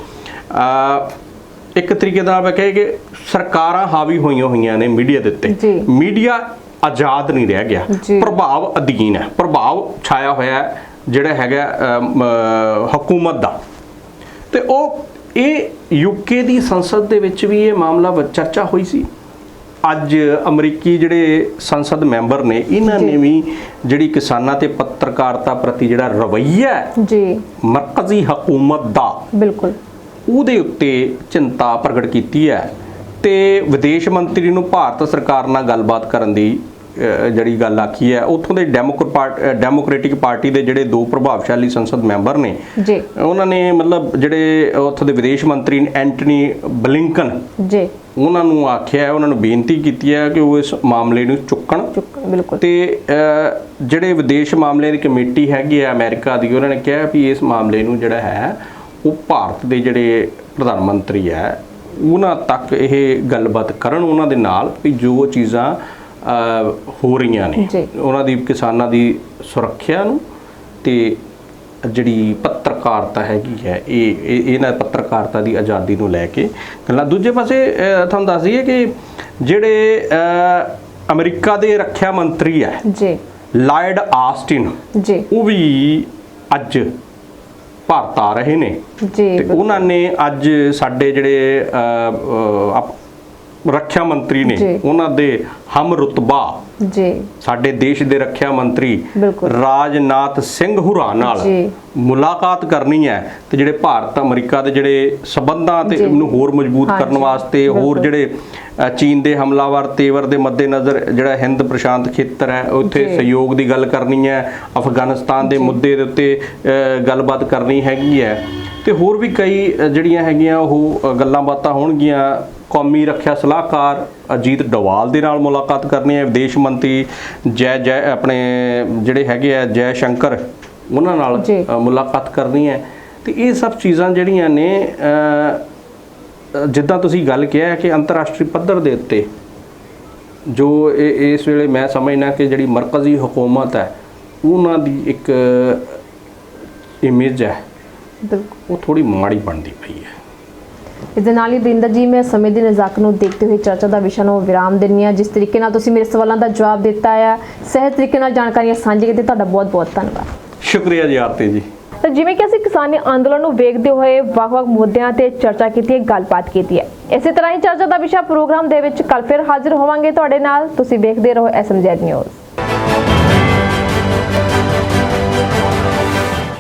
Speaker 2: ਇੱਕ ਤਰੀਕੇ ਦਾ ਮੈਂ ਕਹੇ ਕਿ ਸਰਕਾਰਾਂ ਹਾਵੀ ਹੋਈਆਂ ਹੋਈਆਂ ਨੇ ਮੀਡੀਆ ਦੇ ਉੱਤੇ। ਮੀਡੀਆ ਆਜ਼ਾਦ ਨਹੀਂ ਰਹਿ ਗਿਆ। ਪ੍ਰਭਾਵ ਅਧੀਨ ਹੈ। ਪ੍ਰਭਾਵ ਛਾਇਆ ਹੋਇਆ ਹੈ ਜਿਹੜਾ ਹੈਗਾ ਹਕੂਮਤ ਦਾ। ਤੇ ਉਹ ਇਹ ਯੂਕੇ ਦੀ ਸੰਸਦ ਦੇ ਵਿੱਚ ਵੀ ਇਹ ਮਾਮਲਾ ਚਰਚਾ ਹੋਈ ਸੀ। ਅੱਜ ਅਮਰੀਕੀ ਜਿਹੜੇ ਸੰਸਦ ਮੈਂਬਰ ਨੇ ਇਹਨਾਂ। ਨੇ ਵੀ ਜਿਹੜੀ ਕਿਸਾਨਾਂ ਤੇ ਪੱਤਰਕਾਰਤਾ ਪ੍ਰਤੀ ਜਿਹੜਾ ਰਵੱਈਆ
Speaker 1: ਜੀ।
Speaker 2: ਮਰਕਜ਼ੀ ਹਕੂਮਤ ਦਾ
Speaker 1: ਬਿਲਕੁਲ।
Speaker 2: ਉਹਦੇ ਉੱਤੇ ਚਿੰਤਾ ਪ੍ਰਗਟ ਕੀਤੀ ਹੈ। ਤੇ ਵਿਦੇਸ਼ ਮੰਤਰੀ ਨੂੰ ਭਾਰਤ ਸਰਕਾਰ ਨਾਲ ਗੱਲਬਾਤ ਕਰਨ ਦੀ ਜਿਹੜੀ ਗੱਲ ਆਖੀ ਹੈ ਉੱਥੋਂ ਦੇ ਡੈਮੋਕ੍ਰੇਟ ਡੈਮੋਕ੍ਰੈਟਿਕ ਪਾਰਟੀ ਦੇ ਜਿਹੜੇ ਦੋ ਪ੍ਰਭਾਵਸ਼ਾਲੀ ਸੰਸਦ ਮੈਂਬਰ ਨੇ
Speaker 1: ਜੀ।
Speaker 2: ਉਹਨਾਂ ਨੇ ਮਤਲਬ ਜਿਹੜੇ ਉੱਥੋਂ ਦੇ ਵਿਦੇਸ਼ ਮੰਤਰੀ ਐਂਟਨੀ ਬਲਿੰਕਨ
Speaker 1: ਜੀ।
Speaker 2: ਉਹਨਾਂ ਨੂੰ ਆਖਿਆ ਉਹਨਾਂ ਨੂੰ ਬੇਨਤੀ ਕੀਤੀ ਹੈ ਕਿ ਉਹ ਇਸ ਮਾਮਲੇ ਨੂੰ ਚੁੱਕਣ।
Speaker 1: ਚੁੱਕ ਬਿਲਕੁਲ।
Speaker 2: ਤੇ ਜਿਹੜੇ ਵਿਦੇਸ਼ ਮਾਮਲੇ ਦੀ ਕਮੇਟੀ ਹੈਗੀ ਹੈ ਅਮਰੀਕਾ ਦੀ ਉਹਨਾਂ ਨੇ ਕਿਹਾ ਵੀ ਇਸ ਮਾਮਲੇ ਨੂੰ ਜਿਹੜਾ ਹੈ ਉਹ ਭਾਰਤ ਦੇ ਜਿਹੜੇ ਪ੍ਰਧਾਨ ਮੰਤਰੀ ਹੈ ਉਹਨਾਂ ਤੱਕ ਇਹ ਗੱਲਬਾਤ ਕਰਨ ਉਹਨਾਂ ਦੇ ਨਾਲ ਵੀ ਜੋ ਚੀਜ਼ਾਂ ਹੋ ਰਹੀਆਂ ਨੇ। ਉਹਨਾਂ ਦੀ ਕਿਸਾਨਾਂ ਦੀ ਸੁਰੱਖਿਆ ਨੂੰ ਤੇ ਜਿਹੜੀ ਪੱਤਰਕਾਰਤਾ ਹੈਗੀ ਹੈ ਇਹ ਇਹ- ਇਹਨਾਂ ਪੱਤਰਕਾਰਤਾ ਦੀ ਆਜ਼ਾਦੀ ਨੂੰ ਲੈ ਕੇ ਗੱਲਾਂ। ਦੂਜੇ ਪਾਸੇ ਤੁਹਾਨੂੰ ਦੱਸ ਦਈਏ ਕਿ ਜਿਹੜੇ ਅਮਰੀਕਾ ਦੇ ਰੱਖਿਆ ਮੰਤਰੀ ਹੈ
Speaker 1: ਜੀ।
Speaker 2: ਲਾਇਡ ਆਸਟਿਨ
Speaker 1: ਜੀ।
Speaker 2: ਉਹ ਵੀ ਅੱਜ ਭਾਰਤ ਆ ਰਹੇ ਨੇ।
Speaker 1: ਜੀ
Speaker 2: ਤੇ। ਉਹਨਾਂ ਨੇ ਅੱਜ ਸਾਡੇ ਜਿਹੜੇ ਰੱਖਿਆ ਮੰਤਰੀ ਨੇ
Speaker 1: ਜੀ।
Speaker 2: ਉਹਨਾਂ ਦੇ ਹਮ ਰੁਤਬਾ
Speaker 1: ਜੀ
Speaker 2: ਸਾਡੇ ਦੇਸ਼ ਦੇ ਰੱਖਿਆ ਮੰਤਰੀ
Speaker 1: ਬਿਲਕੁਲ।
Speaker 2: ਰਾਜਨਾਥ ਸਿੰਘ ਹੁਰਾ ਨਾਲ
Speaker 1: ਜੀ।
Speaker 2: ਮੁਲਾਕਾਤ ਕਰਨੀ ਹੈ ਤੇ ਜਿਹੜੇ ਭਾਰਤ ਅਮਰੀਕਾ ਦੇ ਜਿਹੜੇ ਸਬੰਧਾਂ ਤੇ
Speaker 1: ਜੀ।
Speaker 2: ਨੂੰ ਹੋਰ ਮਜ਼ਬੂਤ
Speaker 1: ਹਾਂਜੀ,
Speaker 2: ਕਰਨ ਵਾਸਤੇ ਹੋਰ
Speaker 1: ਬਿਲਕੁਲ।
Speaker 2: ਜਿਹੜੇ ਅ, ਚੀਨ ਦੇ ਹਮਲਾਵਰ ਤੇਵਰ ਦੇ ਮੱਦੇਨਜ਼ਰ ਜਿਹੜਾ ਹਿੰਦ ਪ੍ਰਸ਼ਾਂਤ ਖੇਤਰ ਹੈ ਉੱਥੇ
Speaker 1: ਜੀ।
Speaker 2: ਸਹਿਯੋਗ ਦੀ ਗੱਲ ਕਰਨੀ ਹੈ ਅਫਗਾਨਿਸਤਾਨ ਦੇ। ਮੁੱਦੇ ਦੇ ਉੱਤੇ ਅ, ਗੱਲਬਾਤ ਕਰਨੀ ਹੈਗੀ ਹੈ ਤੇ ਹੋਰ ਵੀ ਕਈ ਅ, ਜਿਹੜੀਆਂ ਹੈਗੀਆਂ ਉਹ ਅ, ਗੱਲਾਂ ਬਾਤਾਂ ਹੋਣਗੀਆਂ ਕੌਮੀ ਰੱਖਿਆ ਸਲਾਹਕਾਰ ਅਜੀਤ ਡੋਵਾਲ ਦੇ ਨਾਲ ਮੁਲਾਕਾਤ ਕਰਨੀ ਹੈ। ਵਿਦੇਸ਼ ਮੰਤਰੀ ਜੈ ਜੈ ਆਪਣੇ ਜਿਹੜੇ ਹੈਗੇ ਆ ਜੈ ਸ਼ੰਕਰ ਉਹਨਾਂ ਨਾਲ ਮੁਲਾਕਾਤ ਕਰਨੀ ਹੈ। ਤੇ ਇਹ ਸਭ ਚੀਜ਼ਾਂ ਜਿਹੜੀਆਂ ਨੇ ਜਿੱਦਾਂ ਤੁਸੀਂ ਗੱਲ ਕਿਹਾ ਹੈ ਕਿ ਅੰਤਰਰਾਸ਼ਟਰੀ ਪੱਧਰ ਦੇ ਉੱਤੇ ਜੋ ਇਹ ਇਸ ਵੇਲੇ ਮੈਂ ਸਮਝਣਾ ਕਿ ਜਿਹੜੀ ਮਰਕਜ਼ੀ ਹਕੂਮਤ ਹੈ ਉਹਨਾਂ ਦੀ ਇੱਕ ਇਮੇਜ ਹੈ ਉਹ ਥੋੜੀ ਮਾੜੀ ਬਣਦੀ ਪਈ ਹੈ।
Speaker 1: ਇਸ ਦੇ ਨਾਲ ਹੀ ਬਰਿੰਦਰ ਜੀ ਮੈਂ ਸਮੇਂ ਦੀ ਨਜ਼ਾਕਤ ਨੂੰ ਦੇਖਦੇ ਹੋਏ ਚਰਚਾ ਦਾ ਵਿਸ਼ਾ ਨੂੰ ਵਿਰਾਮ ਦਿੰਨੀ ਆ ਜਿਸ ਤਰੀਕੇ ਨਾਲ ਤੁਸੀਂ ਮੇਰੇ ਸਵਾਲਾਂ ਦਾ ਜਵਾਬ ਦਿੱਤਾ ਆ ਸਹੀ ਤਰੀਕੇ ਨਾਲ ਜਾਣਕਾਰੀਆਂ ਸਾਂਝੀ ਕੀਤੀ ਤੁਹਾਡਾ ਬਹੁਤ ਬਹੁਤ ਧੰਨਵਾਦ।
Speaker 2: ਸ਼ੁਕਰੀਆ ਜੀ ਆਰਤੀ ਜੀ।
Speaker 1: ਤਾਂ ਜਿਵੇਂ ਕਿ ਅਸੀਂ ਕਿਸਾਨੀ ਅੰਦੋਲਨ ਨੂੰ ਵੇਖਦੇ ਹੋਏ ਵੱਖ-ਵੱਖ ਮੁੱਦਿਆਂ ਤੇ ਚਰਚਾ ਕੀਤੀ ਹੈ ਗੱਲਬਾਤ ਕੀਤੀ ਹੈ। ਇਸੇ ਤਰ੍ਹਾਂ ਹੀ ਚਰਚਾ ਦਾ ਵਿਸ਼ਾ ਪ੍ਰੋਗਰਾਮ ਦੇ ਵਿੱਚ ਕੱਲ ਫਿਰ ਹਾਜ਼ਰ ਹੋਵਾਂਗੇ ਤੁਹਾਡੇ ਨਾਲ। ਤੁਸੀਂ ਵੇਖਦੇ ਰਹੋ ਐਸਐਮਜ਼ੈਡ ਨਿਊਜ਼।